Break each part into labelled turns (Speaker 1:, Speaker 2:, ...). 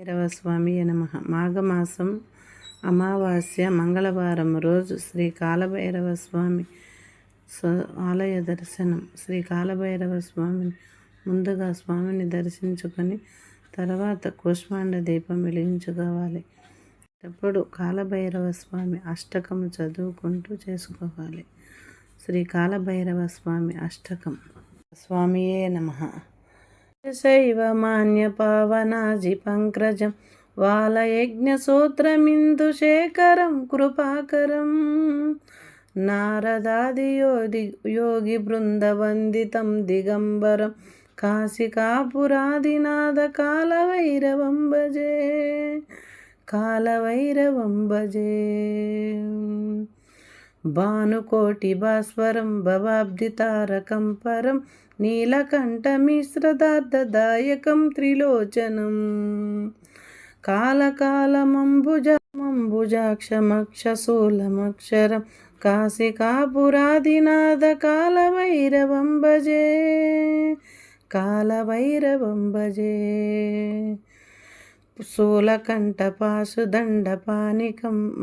Speaker 1: భైరవ స్వామి నమ. మాఘమాసం అమావాస్య మంగళవారం రోజు శ్రీ కాలభైరవ స్వామి ఆలయ దర్శనం. శ్రీ కాలభైరవ స్వామిని ముందుగా స్వామిని దర్శించుకొని తర్వాత కూష్మాండ దీపం వెలిగించుకోవాలి. అప్పుడు కాలభైరవ స్వామి అష్టకం చదువుకుంటూ చేసుకోవాలి. శ్రీ కాలభైరవ స్వామి అష్టకం. స్వామియే నమ. శైవమాన్యపావనాజి పంక్రజం వాలయజ్ఞసూత్రమిందుశేఖరం కృపాకరం. నారదాది యోగి యోగి బృందవందితం దిగంబరం కాశికాపురాదినాథ కాలవైరవం భజే కాలవైరవం భజే. భానుకోటి భాస్వరం భవాబ్దితారకం పరం నీలకంఠమిశ్రదార్థదాయకం త్రిలోచనం. కాలకాలమంబుజాక్షమక్షశూలమక్షరం భజే కాలవైరవం భజే కాలవైరవం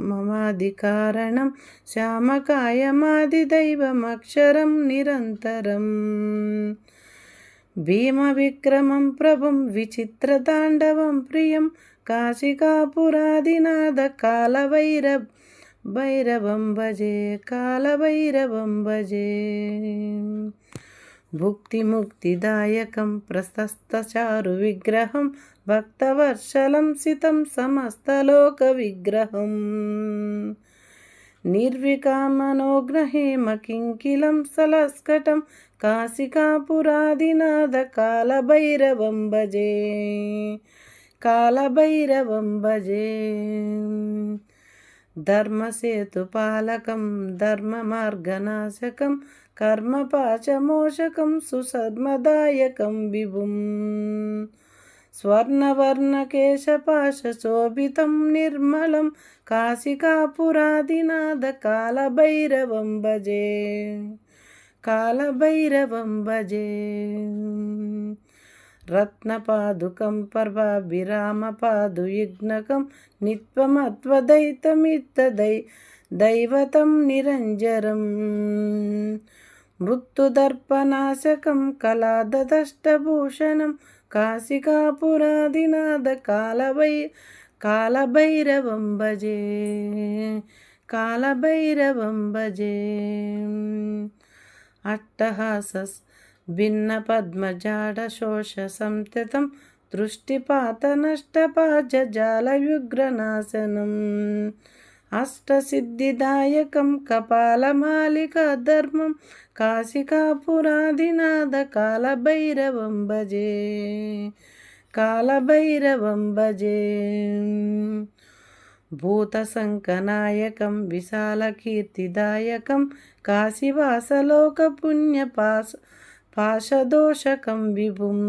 Speaker 1: మమాది కారణం శ్యామకాయమాది దైవమక్షరం నిరంతరం. భీమవిక్రమం ప్రభం విచిత్రతాండవం ప్రియం. కాశికాపురాదినాథ కాలభైర భైరవం భజే కాలభైరవం భజే. భుక్తిముక్తిదాయకం ప్రశస్తచారు విగ్రహం భక్తవర్షలం సితం సమస్తలోక విగ్రహం నిర్వికామనోగ్రహేమ కింకిలం సలస్కటం కాశికాపురాదినాథ కాలభైరవం భజే కాలభైరవం భజే ధర్మసేతుపాలకం ధర్మమార్గనాశకం కర్మపాచమోషకం సుసర్మదాయకం విభుం. స్వర్ణవర్ణకేశపాశోభితం నిర్మలం కాశికాపురాదినాథ కాలభైరవం భజే. కాలభైరవం భజే. రత్నపాదుకం పర్వాభిరామపాదుయుగ్నకం నిత్వమత్వదైతమిత్తదై దైవతం నిరంజరం. మృత్యుదర్పనాశకం కళాదష్టభూషణం కాశికాపురాదినాథ కాలభై కాలభైరవం భజే కాలభైరవం భజే. అట్టహాస భిన్న పద్మజాడ శోష సంతతం దృష్టిపాత నష్టపాజ నష్టపాజాలయుగ్రనాశనం అష్టసిద్ధిదాయకం కపాలమాలిక ధర్మం కాశికాపురాధినాథ కాలభైరవం భజే కాలభైరవం భజే. భూతశంకనాయకం విశాలకీర్తిదాయకం కాశీవాసలోకపుణ్యపాశ పాశదోషకం విభుం.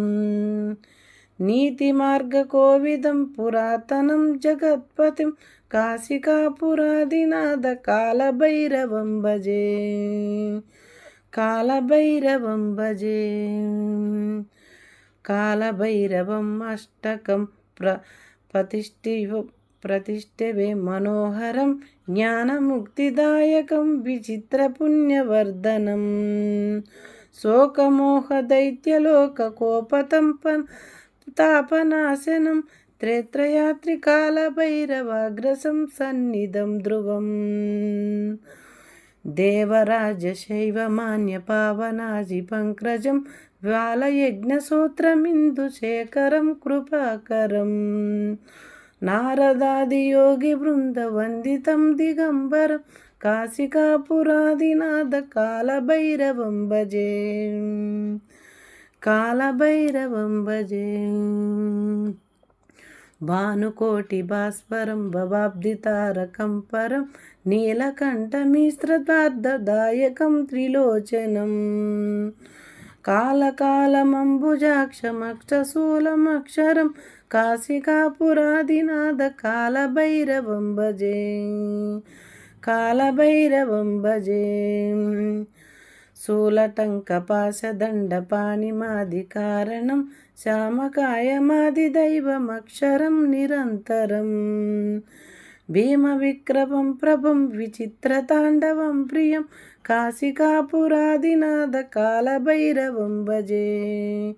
Speaker 1: నీతిమార్గకోవిదం పురాతనం జగత్పతిం కాశికాపురాదినాథ కాలభైరవం భజే కాలభైరవం భజే కాలభైరవం అష్టకం ప్ర ప్రతిష్ఠి ప్రతిష్టవే మనోహరం జ్ఞానముక్తిదాయకం విచిత్రపుణ్యవర్ధనం కోపతం తాపనాశనం త్రేత్రయాత్రికాలభైరవాగ్రసం సన్నిధం ధ్రువం. దేవరాజశైవమాన్యపావనాజి పంక్రజం వ్యాలయజ్ఞసూత్రమిందుశేఖరం కృపాకరం. నారదాదియోగి బృందవందితం దిగంబరం కాశికాపురాదినాథ కాలభైరవం భజే. కాలభైరవం భజే. భానుకోటి భాస్వరం భవాబ్దితారకం పరం నీలకంఠమిశ్రతార్థదాయకం త్రిలోచనం కాలకాలమంబుజాక్షమక్షశూలమక్షరం కాశికాపురాదినాథ కాలభైరవం భజే కాలభైరవం భజే శూలటంకపాశదండపాణిమాది కారణం శ్యామకాయమాదిదైవమక్షరం నిరంతరం. భీమవిక్రమం ప్రభం విచిత్రతాండవం ప్రియం కాశికాపురాదినాథ కాలభైరవం భజే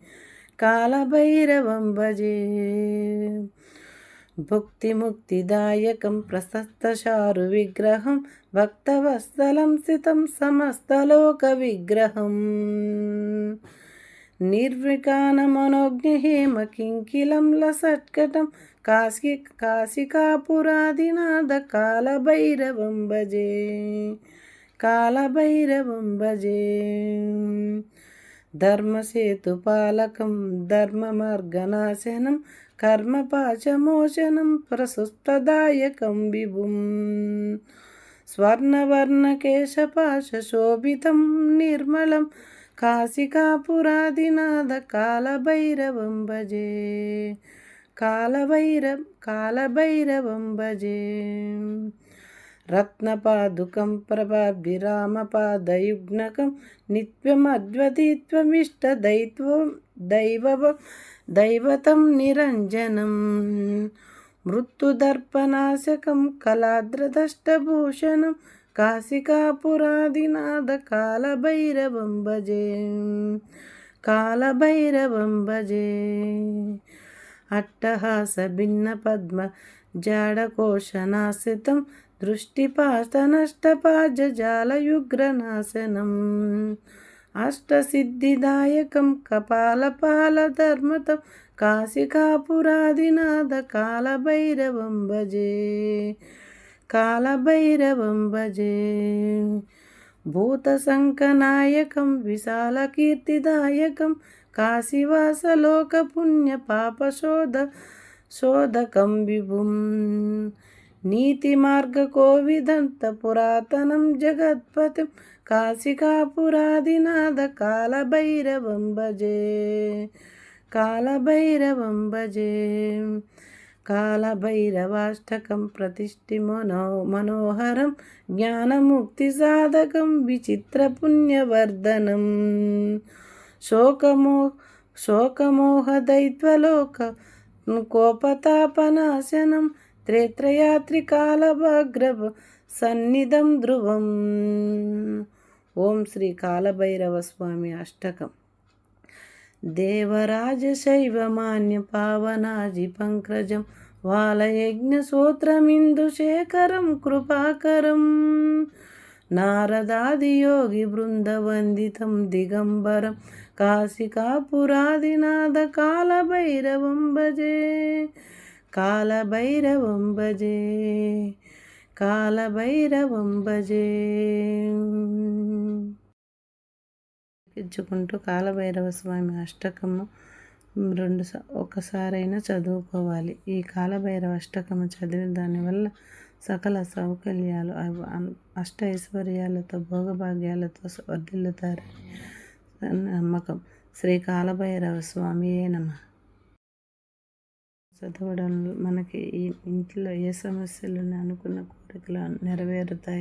Speaker 1: కాలభైరవం భజే. భుక్తిముక్తిదాయకం ప్రశస్తశారు విగ్రహం భక్తవత్సలం స్థితం సమస్తలోక విగ్రహం. నిర్వికానమనోజ్ఞహేమ కింకిలం లసట్కటం కాశీ కాశికాపురాదినాథ కాలభైరవం భజే కాలభైరవం భజే ధర్మసేతుపాలకం ధర్మమార్గనాశనం కర్మపాచమోచనం ప్రసుస్తదాయకం విభుం. స్వర్ణవర్ణకేశపాశోభితం నిర్మలం కాశికాపురాదినాథ కాలభైరవం భజే. కాలభైర కాలభైరవం భజే. రత్నపాదుకం ప్రభాభిరామపాదయుగ్నకం నిత్యమద్వతిత్వమిష్టదైత్వం దైవ దైవతం నిరంజనం. మృత్యుదర్పనాశకం కళాద్రదష్టభూషణం కాశికాపురాదినాథ కాలభైరవం భజే కాలభైరవం భజే అట్టహాస భిన్న పద్మ జాడకోశనాశితం దృష్టిపాస్తనష్టపాజాలయుగ్రనాశనం అష్టసిద్ధిదాయకం కపాలపాలధర్మతం కాశికాపురాదినాథ కాలభైరవం భజే కాలభైరవం భజే భూతశంకనాయకం విశాలకీర్తిదాయకం కాశీవాసలోకపుణ్యపాపశోధ శోధకం విభుం. నీతిమార్గకోవిదంత పురాతనం జగత్పతిం కాశికాపురాదినాథ కాలభైరవం భజే కాలభైరవం భజే కాలభైరవాష్టకం ప్రతిష్ఠి మనో మనోహరం జ్ఞానముక్తి సాధకం విచిత్ర పుణ్యవర్ధనం శోకమో శోకమోహదైత్వలోక కోపతాపనాశనం త్రేత్రయాత్రికాలభాగ్రభ సన్నిధం ధ్రువం। ఓం శ్రీ కాలభైరవ స్వామి అష్టకం। దేవరాజశైవమాన్య పావనాజి పంకజం వాలయజ్ఞసూత్రమిందుశేఖరం కృపాకరం. నారదాదియోగి బృందవందితం దిగంబరం కాశికాపురాదినాథ కాలభైరవం భజే కాలభైరవం భజే కాలభైరవం భజే ఇచ్చుకుంటూ కాలభైరవ స్వామి అష్టకము రెండు ఒకసారైనా చదువుకోవాలి. ఈ కాలభైరవ అష్టకము చదివిన దానివల్ల సకల సౌకర్యాలు అష్ట ఐశ్వర్యాలతో భోగభాగ్యాలతో వర్ధిల్లుతారని నమ్మకం. శ్రీ కాలభైరవ స్వామియే నమ. చదవడం మనకి ఈ ఇంట్లో ఏ సమస్యలు అనుకున్న కోరికలు నెరవేరుతాయి.